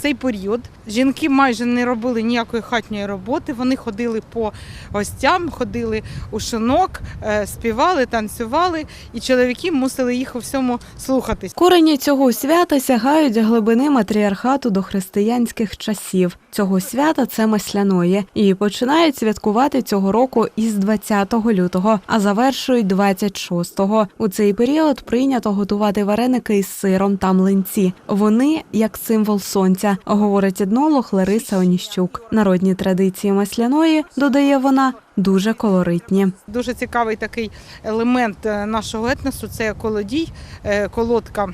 цей період жінки майже не робили ніякої хатньої роботи. Вони ходили по гостям, ходили у шинок, е, співали, танцювали, і чоловіки мусили їх у всьому слухатись. Корені цього свята сягають глибини матріархату до християнських часів. Цього свята це масляної. І починають святкувати цього року із 20 лютого, а завершують 26-го. У цей період прийнято готувати вареники із сиром та млинці. Вони як символ сонця, говорить етнолог Лариса Оніщук. Народні традиції масляної, додає вона, дуже колоритні. Дуже цікавий такий елемент е, нашого етносу це колодій, е, колодка.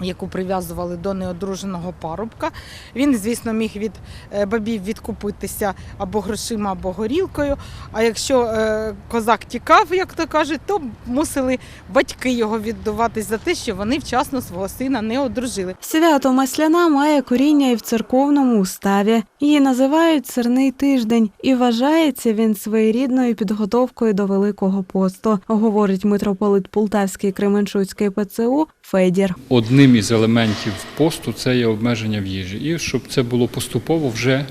Яку прив'язували до неодруженого парубка. Він, звісно, міг від е, бабів відкупитися або грошима, або горілкою. А якщо е, козак тікав, як то кажуть, то мусили батьки його віддуватись за те, що вони вчасно свого сина не одружили. Свято Масляна має коріння і в церковному уставі. Її називають Сирний тиждень, і вважається він своєрідною підготовкою до Великого посту, говорить митрополит Полтавський Кременчуцький ПЦУ Федір. Одним із елементів посту це є обмеження в їжі. І щоб це було поступово вже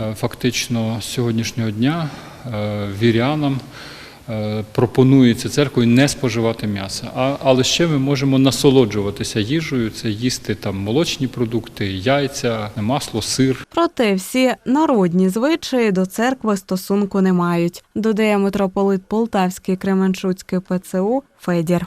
е, фактично з сьогоднішнього дня е, вірянам е, пропонується церквою не споживати м'ясо. А, але ще ми можемо насолоджуватися їжею, це їсти там молочні продукти, яйця, масло, сир. Проте всі народні звичаї до церкви стосунку не мають, додає митрополит Полтавський Кременчуцький ПЦУ Федір.